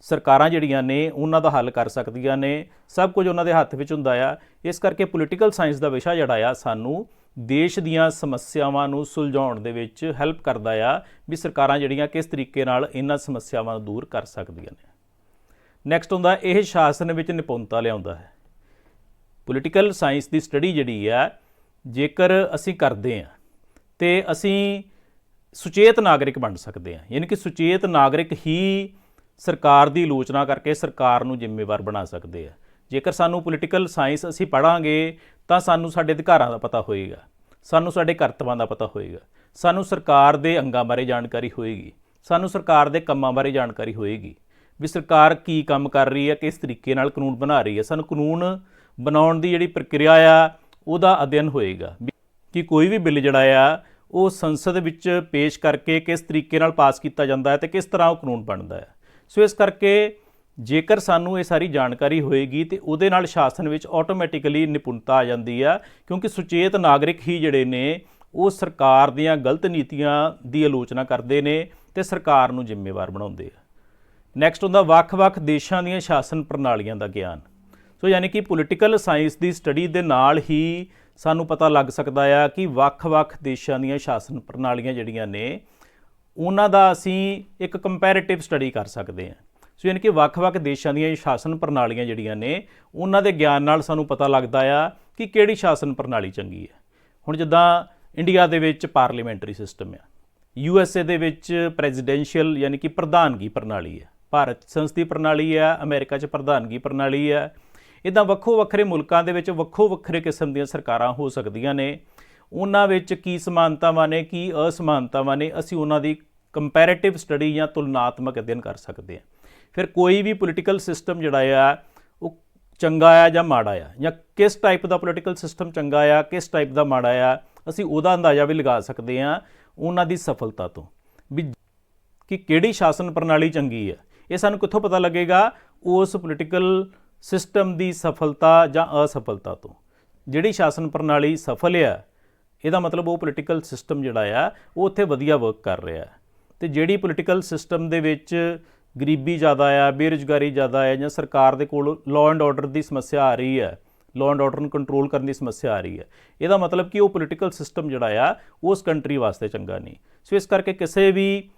ਸਰਕਾਰਾਂ ਜਿਹੜੀਆਂ ਨੇ, ਉਹਨਾਂ ਦਾ ਹੱਲ ਕਰ ਸਕਦੀਆਂ ਨੇ। ਸਭ ਕੁਝ ਉਹਨਾਂ ਦੇ ਹੱਥ ਵਿੱਚ ਹੁੰਦਾ ਆ। ਇਸ ਕਰਕੇ ਪੋਲੀਟੀਕਲ ਸਾਇੰਸ ਦਾ ਵਿਸ਼ਾ ਜਿਹੜਾ ਆ, ਸਾਨੂੰ ਦੇਸ਼ ਦੀਆਂ ਸਮੱਸਿਆਵਾਂ ਨੂੰ ਸੁਲਝਾਉਣ ਦੇ ਵਿੱਚ ਹੈਲਪ ਕਰਦਾ ਆ ਵੀ ਸਰਕਾਰਾਂ ਜਿਹੜੀਆਂ ਕਿਸ ਤਰੀਕੇ ਨਾਲ ਇਹਨਾਂ ਸਮੱਸਿਆਵਾਂ ਨੂੰ ਦੂਰ ਕਰ ਸਕਦੀਆਂ ਨੇ। ਨੈਕਸਟ ਹੁੰਦਾ, ਇਹ ਸ਼ਾਸਨ ਵਿੱਚ ਨਿਪੁੰਨਤਾ ਲਿਆਉਂਦਾ ਹੈ। ਪੋਲੀਟੀਕਲ ਸਾਇੰਸ ਦੀ ਸਟੱਡੀ ਜਿਹੜੀ ਆ, ਜੇਕਰ ਅਸੀਂ ਕਰਦੇ ਆ ਤੇ ਅਸੀਂ ਸੁਚੇਤ ਨਾਗਰਿਕ ਬਣ ਸਕਦੇ ਆ ਯਾਨੀ ਕਿ ਸੁਚੇਤ ਨਾਗਰਿਕ ਹੀ ਸਰਕਾਰ ਦੀ ਆਲੋਚਨਾ ਕਰਕੇ ਸਰਕਾਰ ਨੂੰ ਜ਼ਿੰਮੇਵਾਰ ਬਣਾ ਸਕਦੇ ਆ। ਜੇਕਰ ਸਾਨੂੰ ਪੋਲੀਟੀਕਲ ਸਾਇੰਸ ਅਸੀਂ ਪੜਾਂਗੇ ਤਾਂ ਸਾਨੂੰ ਸਾਡੇ ਅਧਿਕਾਰਾਂ ਦਾ ਪਤਾ ਹੋਏਗਾ, ਸਾਨੂੰ ਸਾਡੇ ਕਰਤੱਵਾਂ ਦਾ ਪਤਾ ਹੋਏਗਾ, ਸਾਨੂੰ ਸਰਕਾਰ ਦੇ ਅੰਗਾਂ ਬਾਰੇ ਜਾਣਕਾਰੀ ਹੋਏਗੀ, ਸਾਨੂੰ ਸਰਕਾਰ ਦੇ ਕੰਮਾਂ ਬਾਰੇ ਜਾਣਕਾਰੀ ਹੋਏਗੀ, ਵੀ ਸਰਕਾਰ ਕੀ ਕੰਮ ਕਰ ਰਹੀ ਹੈ, ਕਿਸ ਤਰੀਕੇ ਨਾਲ ਕਾਨੂੰਨ ਬਣਾ ਰਹੀ ਹੈ। ਸਾਨੂੰ ਕਾਨੂੰਨ ਬਣਾਉਣ ਦੀ ਜਿਹੜੀ ਪ੍ਰਕਿਰਿਆ ਆ, ਉਹਦਾ ਅਧਿਐਨ ਹੋਏਗਾ ਕਿ ਕੋਈ ਵੀ ਬਿੱਲ ਜਿਹੜਾ ਆ, ਉਹ ਸੰਸਦ ਵਿੱਚ ਪੇਸ਼ ਕਰਕੇ ਕਿਸ ਤਰੀਕੇ ਨਾਲ ਪਾਸ ਕੀਤਾ ਜਾਂਦਾ ਹੈ ਤੇ ਕਿਸ ਤਰ੍ਹਾਂ ਉਹ ਕਾਨੂੰਨ ਬਣਦਾ ਹੈ। ਸੋ ਇਸ ਕਰਕੇ ਜੇਕਰ ਸਾਨੂੰ ਇਹ ਸਾਰੀ ਜਾਣਕਾਰੀ ਹੋਏਗੀ ਤੇ ਉਹਦੇ ਨਾਲ ਸ਼ਾਸਨ ਵਿੱਚ ਆਟੋਮੈਟਿਕਲੀ ਨਿਪੁੰਨਤਾ ਆ ਜਾਂਦੀ ਆ, ਕਿਉਂਕਿ ਸੁਚੇਤ ਨਾਗਰਿਕ ਹੀ ਜਿਹੜੇ ਨੇ, ਉਹ ਸਰਕਾਰ ਦੀਆਂ ਗਲਤ ਨੀਤੀਆਂ ਦੀ ਆਲੋਚਨਾ ਕਰਦੇ ਨੇ ਤੇ ਸਰਕਾਰ ਨੂੰ ਜ਼ਿੰਮੇਵਾਰ ਬਣਾਉਂਦੇ ਆ। ਨੈਕਸਟ ਹੁੰਦਾ ਵੱਖ-ਵੱਖ ਦੇਸ਼ਾਂ ਦੀਆਂ ਸ਼ਾਸਨ ਪ੍ਰਣਾਲੀਆਂ ਦਾ ਗਿਆਨ। ਸੋ ਯਾਨੀ ਕਿ ਪੋਲੀਟੀਕਲ ਸਾਇੰਸ ਦੀ ਸਟੱਡੀ ਦੇ ਨਾਲ ਹੀ ਸਾਨੂੰ ਪਤਾ ਲੱਗ ਸਕਦਾ ਆ ਕਿ ਵੱਖ-ਵੱਖ ਦੇਸ਼ਾਂ ਦੀਆਂ ਸ਼ਾਸਨ ਪ੍ਰਣਾਲੀਆਂ ਜਿਹੜੀਆਂ ਨੇ, ਉਹਨਾਂ ਦਾ ਅਸੀਂ ਇੱਕ ਕੰਪੈਰੀਟਿਵ ਸਟੱਡੀ ਕਰ ਸਕਦੇ ਹਾਂ ਸੋ ਯਾਨੀ ਕਿ ਵੱਖ-ਵੱਖ ਦੇਸ਼ਾਂ ਦੀਆਂ ਸ਼ਾਸਨ ਪ੍ਰਣਾਲੀਆਂ ਜਿਹੜੀਆਂ ਨੇ, ਉਹਨਾਂ ਦੇ ਗਿਆਨ ਨਾਲ ਸਾਨੂੰ ਪਤਾ ਲੱਗਦਾ ਆ ਕਿ ਕਿਹੜੀ ਸ਼ਾਸਨ ਪ੍ਰਣਾਲੀ ਚੰਗੀ ਹੈ। ਹੁਣ ਜਿੱਦਾਂ ਇੰਡੀਆ ਦੇ ਵਿੱਚ ਪਾਰਲੀਮੈਂਟਰੀ ਸਿਸਟਮ ਆ, ਯੂ ਐਸ ਏ ਦੇ ਵਿੱਚ ਪ੍ਰੈਜ਼ੀਡੈਂਸ਼ੀਅਲ ਯਾਨੀ ਕਿ ਪ੍ਰਧਾਨਗੀ ਪ੍ਰਣਾਲੀ ਹੈ, ਭਾਰਤ ਸੰਸਦੀ ਪ੍ਰਣਾਲੀ ਹੈ ਅਮਰੀਕਾ 'ਚ ਪ੍ਰਧਾਨਗੀ ਪ੍ਰਣਾਲੀ ਹੈ ਇਦਾਂ ਵੱਖੋ ਵੱਖਰੇ ਮੁਲਕਾਂ ਦੇ ਵਿੱਚ ਵੱਖੋ ਵੱਖਰੇ ਕਿਸਮ ਦੀਆਂ ਸਰਕਾਰਾਂ ਹੋ ਸਕਦੀਆਂ ਨੇ। ਉਹਨਾਂ ਵਿੱਚ ਕੀ ਸਮਾਨਤਾਵਾਂ ਨੇ, ਕੀ ਅਸਮਾਨਤਾਵਾਂ ਨੇ, ਅਸੀਂ ਉਹਨਾਂ ਦੀ ਕੰਪੈਰੀਟਿਵ ਸਟੱਡੀ ਜਾਂ ਤੁਲਨਾਤਮਕ ਅਧਿਐਨ ਕਰ ਸਕਦੇ ਹਾਂ। ਫਿਰ ਕੋਈ ਵੀ ਪੋਲੀਟੀਕਲ ਸਿਸਟਮ ਜਿਹੜਾ ਆ, ਉਹ ਚੰਗਾ ਆ ਜਾਂ ਮਾੜਾ ਆ? ਜਾਂ ਕਿਸ ਟਾਈਪ ਦਾ ਪੋਲੀਟੀਕਲ ਸਿਸਟਮ ਚੰਗਾ ਆ, ਕਿਸ ਟਾਈਪ ਦਾ ਮਾੜਾ ਆ? ਅਸੀਂ ਉਹਦਾ ਅੰਦਾਜ਼ਾ ਵੀ ਲਗਾ ਸਕਦੇ ਹਾਂ ਉਹਨਾਂ ਦੀ ਸਫਲਤਾ ਤੋਂ। ਵੀ ਕਿ ਕਿਹੜੀ ਸ਼ਾਸਨ ਪ੍ਰਣਾਲੀ ਚੰਗੀ ਆ? ਇਹ ਸਾਨੂੰ ਕਿੱਥੋਂ ਪਤਾ ਲੱਗੇਗਾ? ਉਸ ਪੋਲੀਟੀਕਲ ਸਿਸਟਮ ਦੀ ਸਫਲਤਾ ਜਾਂ ਅਸਫਲਤਾ ਤੋਂ। ਜਿਹੜੀ ਸ਼ਾਸਨ ਪ੍ਰਣਾਲੀ ਸਫਲ ਆ, ਇਹਦਾ ਮਤਲਬ ਉਹ ਪੋਲੀਟੀਕਲ ਸਿਸਟਮ ਜਿਹੜਾ ਆ, ਉਹ ਉੱਥੇ ਵਧੀਆ ਵਰਕ ਕਰ ਰਿਹਾ। ਹੈ ਤੇ ਜਿਹੜੀ ਪੋਲੀਟੀਕਲ ਸਿਸਟਮ ਦੇ ਵਿੱਚ ਗਰੀਬੀ ਜ਼ਿਆਦਾ ਆ, ਬੇਰੁਜ਼ਗਾਰੀ ਜ਼ਿਆਦਾ ਆ ਜਾਂ ਸਰਕਾਰ ਦੇ ਕੋਲ ਲਾਅ ਐਂਡ ਆਰਡਰ ਦੀ ਸਮੱਸਿਆ ਆ ਰਹੀ ਹੈ ਲਾਅ ਐਂਡ ਆਰਡਰ ਨੂੰ ਕੰਟਰੋਲ ਕਰਨ ਦੀ ਸਮੱਸਿਆ ਆ ਰਹੀ ਹੈ। ਇਹਦਾ ਮਤਲਬ ਕਿ ਉਹ ਪੋਲੀਟੀਕਲ ਸਿਸਟਮ ਜਿਹੜਾ ਆ, ਉਸ ਕੰਟਰੀ ਵਾਸਤੇ ਚੰਗਾ ਨਹੀਂ। ਸੋ ਇਸ ਕਰਕੇ ਕਿਸੇ ਵੀ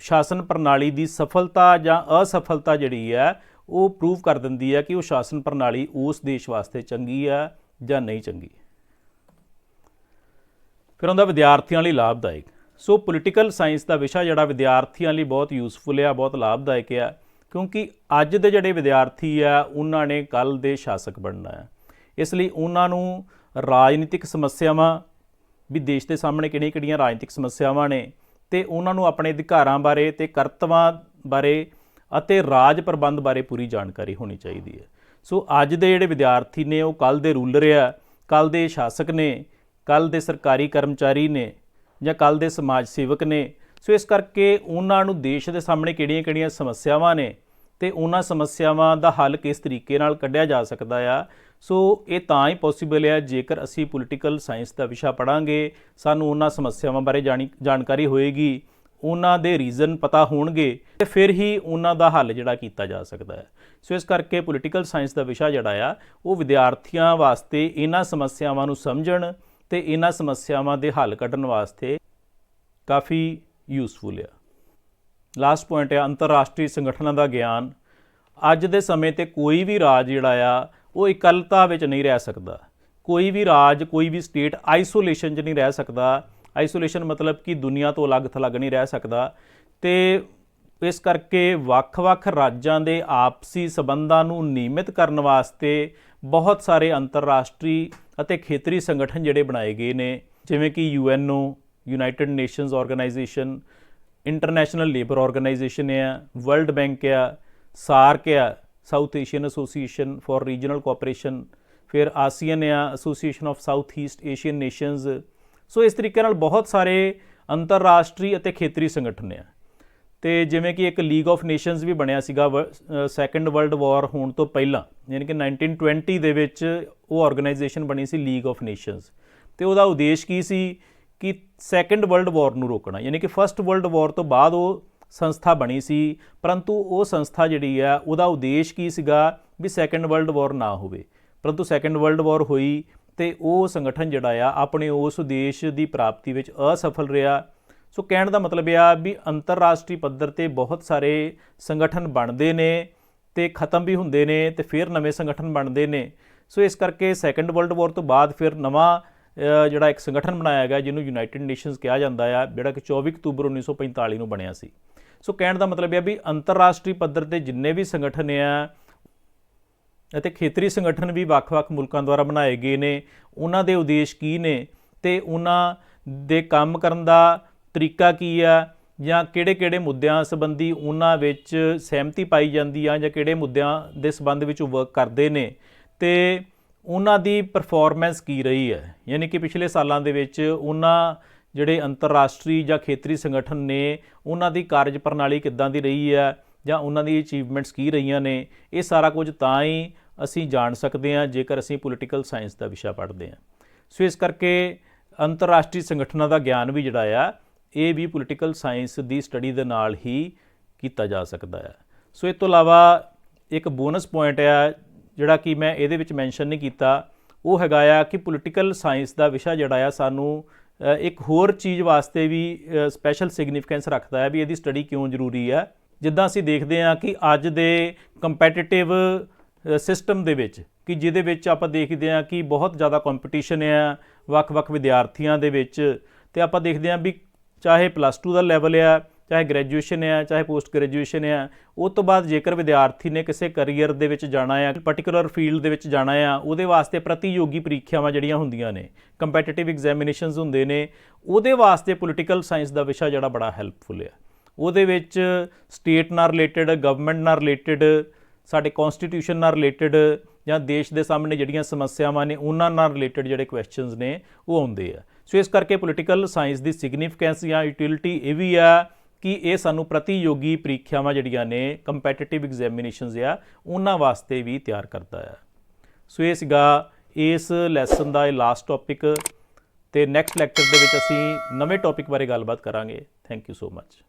ਸ਼ਾਸਨ ਪ੍ਰਣਾਲੀ ਦੀ ਸਫਲਤਾ ਜਾਂ ਅਸਫਲਤਾ ਜਿਹੜੀ ਹੈ ਉਹ ਪ੍ਰੂਵ ਕਰ ਦਿੰਦੀ ਹੈ ਕਿ ਉਹ ਸ਼ਾਸਨ ਪ੍ਰਣਾਲੀ ਉਸ ਦੇਸ਼ ਵਾਸਤੇ ਚੰਗੀ ਹੈ ਜਾਂ ਨਹੀਂ ਚੰਗੀ। ਫਿਰ ਹੁੰਦਾ ਵਿਦਿਆਰਥੀਆਂ ਲਈ ਲਾਭਦਾਇਕ। ਸੋ ਪੋਲੀਟੀਕਲ ਸਾਇੰਸ ਦਾ ਵਿਸ਼ਾ ਜਿਹੜਾ ਵਿਦਿਆਰਥੀਆਂ ਲਈ ਬਹੁਤ ਯੂਸਫੁਲ ਆ, ਬਹੁਤ ਲਾਭਦਾਇਕ ਆ, ਕਿਉਂਕਿ ਅੱਜ ਦੇ ਜਿਹੜੇ ਵਿਦਿਆਰਥੀ ਆ, ਉਹਨਾਂ ਨੇ ਕੱਲ ਦੇ ਸ਼ਾਸਕ ਬਣਨਾ ਹੈ ਇਸ ਲਈ ਉਹਨਾਂ ਨੂੰ ਰਾਜਨੀਤਿਕ ਸਮੱਸਿਆਵਾਂ, ਵੀ ਦੇਸ਼ ਦੇ ਸਾਹਮਣੇ ਕਿਹੜੀਆਂ-ਕਿਹੜੀਆਂ ਰਾਜਨੀਤਿਕ ਸਮੱਸਿਆਵਾਂ ਨੇ ਤੇ ਉਹਨਾਂ ਨੂੰ ਆਪਣੇ ਅਧਿਕਾਰਾਂ ਬਾਰੇ ਤੇ ਕਰਤੱਵਾਂ ਬਾਰੇ ਅਤੇ ਰਾਜ ਪ੍ਰਬੰਧ ਬਾਰੇ ਪੂਰੀ ਜਾਣਕਾਰੀ ਹੋਣੀ ਚਾਹੀਦੀ ਹੈ। ਸੋ ਅੱਜ ਦੇ ਜਿਹੜੇ ਵਿਦਿਆਰਥੀ ਨੇ ਉਹ ਕੱਲ ਦੇ ਰੂਲਰ ਆ ਕੱਲ ਦੇ ਸ਼ਾਸਕ ਨੇ ਕੱਲ ਦੇ ਸਰਕਾਰੀ ਕਰਮਚਾਰੀ ਨੇ ਜਾਂ ਕੱਲ ਦੇ ਸਮਾਜ ਸੇਵਕ ਨੇ। ਸੋ ਇਸ ਕਰਕੇ ਉਹਨਾਂ ਨੂੰ ਦੇਸ਼ ਦੇ ਸਾਹਮਣੇ ਕਿਹੜੀਆਂ-ਕਿਹੜੀਆਂ ਸਮੱਸਿਆਵਾਂ ਨੇ ਤੇ ਉਹਨਾਂ ਸਮੱਸਿਆਵਾਂ ਦਾ ਹੱਲ ਕਿਸ ਤਰੀਕੇ ਨਾਲ ਕੱਢਿਆ ਜਾ ਸਕਦਾ ਆ। ਸੋ ਇਹ ਤਾਂ ਹੀ ਪੋਸੀਬਲ ਹੈ ਜੇਕਰ ਅਸੀਂ ਪੋਲੀਟੀਕਲ ਸਾਇੰਸ ਦਾ ਵਿਸ਼ਾ ਪੜਾਂਗੇ ਸਾਨੂੰ ਉਹਨਾਂ ਸਮੱਸਿਆਵਾਂ ਬਾਰੇ ਜਾਣੀ ਜਾਣਕਾਰੀ ਹੋਏਗੀ, ਉਹਨਾਂ ਦੇ ਰੀਜ਼ਨ ਪਤਾ ਹੋਣਗੇ ਤੇ ਫਿਰ ਹੀ ਉਹਨਾਂ ਦਾ ਹੱਲ ਜਿਹੜਾ ਕੀਤਾ ਜਾ ਸਕਦਾ ਹੈ। ਸੋ ਇਸ ਕਰਕੇ ਪੋਲੀਟੀਕਲ ਸਾਇੰਸ ਦਾ ਵਿਸ਼ਾ ਜਿਹੜਾ ਆ, ਉਹ ਵਿਦਿਆਰਥੀਆਂ ਵਾਸਤੇ ਇਹਨਾਂ ਸਮੱਸਿਆਵਾਂ ਨੂੰ ਸਮਝਣ ਤੇ ਇਹਨਾਂ ਸਮੱਸਿਆਵਾਂ ਦੇ ਹੱਲ ਕੱਢਣ ਵਾਸਤੇ ਕਾਫੀ ਯੂਸਫੁਲ ਆ। ਲਾਸਟ ਪੁਆਇੰਟ ਹੈ ਅੰਤਰਰਾਸ਼ਟਰੀ ਸੰਗਠਨਾਂ ਦਾ ਗਿਆਨ। ਅੱਜ ਦੇ ਸਮੇਂ ਤੇ ਕੋਈ ਵੀ ਰਾਜ ਜਿਹੜਾ ਆ, ਉਹ ਇਕੱਲਤਾ ਵਿੱਚ ਨਹੀਂ ਰਹਿ ਸਕਦਾ। ਕੋਈ ਵੀ ਰਾਜ, ਕੋਈ ਵੀ ਸਟੇਟ ਆਈਸੋਲੇਸ਼ਨ 'ਚ ਨਹੀਂ ਰਹਿ ਸਕਦਾ। ਆਈਸੋਲੇਸ਼ਨ ਮਤਲਬ ਕਿ ਦੁਨੀਆ ਤੋਂ ਅਲੱਗ ਥਲੱਗ ਨਹੀਂ ਰਹਿ ਸਕਦਾ। ਤੇ ਇਸ ਕਰਕੇ ਵੱਖ-ਵੱਖ ਰਾਜਾਂ ਦੇ ਆਪਸੀ ਸਬੰਧਾਂ ਨੂੰ ਨਿਯਮਿਤ ਕਰਨ ਵਾਸਤੇ ਬਹੁਤ ਸਾਰੇ ਅੰਤਰਰਾਸ਼ਟਰੀ ਅਤੇ ਖੇਤਰੀ ਸੰਗਠਨ ਜਿਹੜੇ ਬਣਾਏ ਗਏ ਨੇ, ਜਿਵੇਂ ਕਿ UNO united nations organisation, international labour organisation ਆ, ਵਰਲਡ ਬੈਂਕ ਆ, ਸਾਰਕ ਆ, South Asian association for regional cooperation, ਫਿਰ ਆਸੀਅਨ ਆ, association of South East Asian nations so ਇਸ ਤਰੀਕੇ ਨਾਲ ਬਹੁਤ ਸਾਰੇ ਅੰਤਰਰਾਸ਼ਟਰੀ ਅਤੇ ਖੇਤਰੀ ਸੰਗਠਨ ਆ। ਤੇ ਜਿਵੇਂ ਕਿ ਇੱਕ ਲੀਗ ਆਫ ਨੇਸ਼ਨਸ ਵੀ ਬਣਿਆ ਸੀਗਾ ਸੈਕੰਡ ਵਰਲਡ ਵਾਰ ਹੋਣ ਤੋਂ ਪਹਿਲਾਂ, ਯਾਨੀ ਕਿ 1920 ਦੇ ਵਿੱਚ ਉਹ ਆਰਗੇਨਾਈਜੇਸ਼ਨ ਬਣੀ ਸੀ ਲੀਗ ਆਫ ਨੇਸ਼ਨਸ ਤੇ ਉਹਦਾ ਉਦੇਸ਼ ਕੀ ਸੀ ਕਿ ਸੈਕੰਡ ਵਰਲਡ ਵਾਰ ਨੂੰ ਰੋਕਣਾ, ਯਾਨੀ ਕਿ ਫਰਸਟ ਵਰਲਡ ਵਾਰ ਤੋਂ ਬਾਅਦ ਉਹ ਸੰਸਥਾ ਬਣੀ ਸੀ, ਪਰੰਤੂ ਉਹ ਸੰਸਥਾ ਜਿਹੜੀ ਆ ਉਹਦਾ ਉਦੇਸ਼ ਕੀ ਸੀਗਾ ਵੀ ਸੈਕੰਡ ਵਰਲਡ ਵਾਰ ਨਾ ਹੋਵੇ। ਪਰੰਤੂ ਸੈਕੰਡ ਵਰਲਡ ਵਾਰ ਹੋਈ ਤੇ ਉਹ ਸੰਗਠਨ ਜਿਹੜਾ ਆ, ਆਪਣੇ ਉਸ ਉਦੇਸ਼ ਦੀ ਪ੍ਰਾਪਤੀ ਵਿੱਚ ਅਸਫਲ ਰਿਹਾ ਸੋ ਕਹਿਣ ਦਾ ਮਤਲਬ ਇਹ ਆ ਵੀ ਅੰਤਰਰਾਸ਼ਟਰੀ ਪੱਧਰ ਤੇ ਬਹੁਤ ਸਾਰੇ ਸੰਗਠਨ ਬਣਦੇ ਨੇ ਤੇ ਖਤਮ ਵੀ ਹੁੰਦੇ ਨੇ ਤੇ ਫਿਰ ਨਵੇਂ ਸੰਗਠਨ ਬਣਦੇ ਨੇ। ਸੋ ਇਸ ਕਰਕੇ ਸੈਕੰਡ ਵਰਲਡ ਵਾਰ ਤੋਂ ਬਾਅਦ ਫਿਰ ਨਵਾਂ ਜਿਹੜਾ ਇੱਕ ਸੰਗਠਨ ਬਣਾਇਆ ਗਿਆ ਜਿਹਨੂੰ ਯੂਨਾਈਟਿਡ ਨੇਸ਼ਨਸ ਕਿਹਾ ਜਾਂਦਾ ਆ, ਜਿਹੜਾ ਕਿ 24 ਅਕਤੂਬਰ 1945 ਨੂੰ ਬਣਿਆ ਸੀ। ਸੋ ਕਹਿਣ ਦਾ ਮਤਲਬ ਇਹ ਆ ਵੀ ਅੰਤਰਰਾਸ਼ਟਰੀ ਪੱਧਰ ਤੇ ਜਿੰਨੇ ਵੀ ਸੰਗਠਨ ਆ ਅਤੇ ਖੇਤਰੀ ਸੰਗਠਨ ਵੀ ਵੱਖ-ਵੱਖ ਮੁਲਕਾਂ ਦੁਆਰਾ ਬਣਾਏ ਗਏ ਨੇ, ਉਹਨਾਂ ਦੇ ਉਦੇਸ਼ ਕੀ ਨੇ ਤੇ ਉਹਨਾਂ ਦੇ ਕੰਮ ਕਰਨ ਦਾ ਤਰੀਕਾ ਕੀ ਆ ਜਾਂ ਕਿਹੜੇ-ਕਿਹੜੇ ਮੁੱਦਿਆਂ ਸੰਬੰਧੀ ਉਹਨਾਂ ਵਿੱਚ ਸਹਿਮਤੀ ਪਾਈ ਜਾਂਦੀ ਆ ਜਾਂ ਕਿਹੜੇ ਮੁੱਦਿਆਂ ਦੇ ਸੰਬੰਧ ਵਿੱਚ ਉਹ ਵਰਕ ਕਰਦੇ ਨੇ ਤੇ ਉਹਨਾਂ ਦੀ ਪਰਫਾਰਮੈਂਸ ਕੀ ਰਹੀ ਹੈ? ਯਾਨੀ ਕਿ ਪਿਛਲੇ ਸਾਲਾਂ ਦੇ ਵਿੱਚ ਉਹਨਾਂ ਜਿਹੜੇ ਅੰਤਰਰਾਸ਼ਟਰੀ ਜਾਂ ਖੇਤਰੀ ਸੰਗਠਨ ਨੇ, ਉਹਨਾਂ ਦੀ ਕਾਰਜ ਪ੍ਰਣਾਲੀ ਕਿੱਦਾਂ ਦੀ ਰਹੀ ਹੈ ਜਾਂ ਉਹਨਾਂ ਦੀ ਅਚੀਵਮੈਂਟਸ ਕੀ ਰਹੀਆਂ ਨੇ, ਇਹ ਸਾਰਾ ਕੁਝ ਤਾਂ ਹੀ ਅਸੀਂ ਜਾਣ ਸਕਦੇ ਹਾਂ ਜੇਕਰ ਅਸੀਂ ਪੋਲੀਟੀਕਲ ਸਾਇੰਸ ਦਾ ਵਿਸ਼ਾ ਪੜ੍ਹਦੇ ਹਾਂ। ਸੋ ਇਸ ਕਰਕੇ ਅੰਤਰਰਾਸ਼ਟਰੀ ਸੰਗਠਨਾਂ ਦਾ ਗਿਆਨ ਵੀ ਜਿਹੜਾ ਆ ਇਹ ਵੀ ਪੋਲੀਟੀਕਲ ਸਾਇੰਸ ਦੀ ਸਟੱਡੀ ਦੇ ਨਾਲ ਹੀ ਕੀਤਾ ਜਾ ਸਕਦਾ ਹੈ। ਸੋ ਇਸ ਤੋਂ ਇਲਾਵਾ ਇੱਕ ਬੋਨਸ ਪੁਆਇੰਟ ਆ, ਜਿਹੜਾ ਕਿ ਮੈਂ ਇਹਦੇ ਵਿੱਚ ਮੈਂਸ਼ਨ ਨਹੀਂ ਕੀਤਾ, ਉਹ ਹੈਗਾ ਆ ਕਿ ਪੋਲੀਟੀਕਲ ਸਾਇੰਸ ਦਾ ਵਿਸ਼ਾ ਜਿਹੜਾ ਆ ਸਾਨੂੰ ਇੱਕ ਹੋਰ ਚੀਜ਼ ਵਾਸਤੇ ਵੀ ਸਪੈਸ਼ਲ ਸਿਗਨੀਫੀਕੈਂਸ ਰੱਖਦਾ ਹੈ ਵੀ ਇਹਦੀ ਸਟੱਡੀ ਕਿਉਂ ਜ਼ਰੂਰੀ ਹੈ ਜਿੱਦਾਂ ਅਸੀਂ ਦੇਖਦੇ ਹਾਂ ਕਿ ਅੱਜ ਦੇ ਕੰਪੈਟੀਟਿਵ ਸਿਸਟਮ ਦੇ ਵਿੱਚ, ਕਿ ਜਿਹਦੇ ਵਿੱਚ ਆਪਾਂ ਦੇਖਦੇ ਹਾਂ ਕਿ ਬਹੁਤ ਜ਼ਿਆਦਾ ਕੰਪੀਟੀਸ਼ਨ ਹੈ ਵੱਖ-ਵੱਖ ਵਿਦਿਆਰਥੀਆਂ ਦੇ ਵਿੱਚ, ਤੇ ਆਪਾਂ ਦੇਖਦੇ ਹਾਂ ਵੀ ਚਾਹੇ ਪਲੱਸ 2 ਦਾ ਲੈਵਲ ਆ, ਚਾਹੇ ਗ੍ਰੈਜੂਏਸ਼ਨ ਆ, ਚਾਹੇ ਪੋਸਟ ਗ੍ਰੈਜੂਏਸ਼ਨ ਆ ਉਸ ਤੋਂ ਬਾਅਦ ਜੇਕਰ ਵਿਦਿਆਰਥੀ ਨੇ ਕਿਸੇ ਕੈਰੀਅਰ ਦੇ ਵਿੱਚ ਜਾਣਾ ਆ ਪਾਰਟਿਕੂਲਰ ਫੀਲਡ ਦੇ ਵਿੱਚ ਜਾਣਾ ਆ, ਉਹਦੇ ਵਾਸਤੇ ਪ੍ਰਤੀਯੋਗੀ ਪ੍ਰੀਖਿਆਵਾਂ ਜਿਹੜੀਆਂ ਹੁੰਦੀਆਂ ਨੇ ਕੰਪੀਟੀਟਿਵ ਐਗਜ਼ਾਮੀਨੇਸ਼ਨਸ ਹੁੰਦੇ ਨੇ, ਉਹਦੇ ਵਾਸਤੇ ਪੋਲੀਟੀਕਲ ਸਾਇੰਸ ਦਾ ਵਿਸ਼ਾ ਜਿਹੜਾ ਬੜਾ ਹੈਲਪਫੁਲ ਆ। ਉਹਦੇ ਵਿੱਚ ਸਟੇਟ ਨਾਲ ਰਿਲੇਟਡ ਗਵਰਨਮੈਂਟ ਨਾਲ ਰਿਲੇਟਡ ਸਾਡੇ ਕਨਸਟੀਟਿਊਸ਼ਨ ਨਾਲ ਰਿਲੇਟਡ ਜਾਂ ਦੇਸ਼ ਦੇ ਸਾਹਮਣੇ ਜਿਹੜੀਆਂ ਸਮੱਸਿਆਵਾਂ ਨੇ, ਉਹਨਾਂ ਨਾਲ ਰਿਲੇਟਡ ਜਿਹੜੇ ਕੁਐਸਚਨਸ ਨੇ, ਉਹ ਆਉਂਦੇ ਆ। ਸੋ ਇਸ ਕਰਕੇ ਪੋਲੀਟੀਕਲ ਸਾਇੰਸ ਦੀ ਸਿਗਨੀਫੀਕੈਂਸ ਜਾਂ ਯੂਟਿਲਿਟੀ ਇਹ ਵੀ ਆ ਕਿ ਇਹ ਸਾਨੂੰ ਪ੍ਰਤੀਯੋਗੀ ਪ੍ਰੀਖਿਆਵਾਂ ਜਿਹੜੀਆਂ ਨੇ ਕੰਪੀਟੀਟਿਵ ਐਗਜ਼ਾਮੀਨੇਸ਼ਨਸ ਆ, ਉਹਨਾਂ ਵਾਸਤੇ ਵੀ ਤਿਆਰ ਕਰਦਾ ਆ। ਸੋ ਇਹ ਸੀਗਾ ਇਸ ਲੈਸਨ ਦਾ ਇਹ ਲਾਸਟ ਟੌਪਿਕ ਤੇ ਨੈਕਸਟ ਲੈਕਚਰ ਦੇ ਵਿੱਚ ਅਸੀਂ ਨਵੇਂ ਟੌਪਿਕ ਬਾਰੇ ਗੱਲਬਾਤ ਕਰਾਂਗੇ। Thank you so much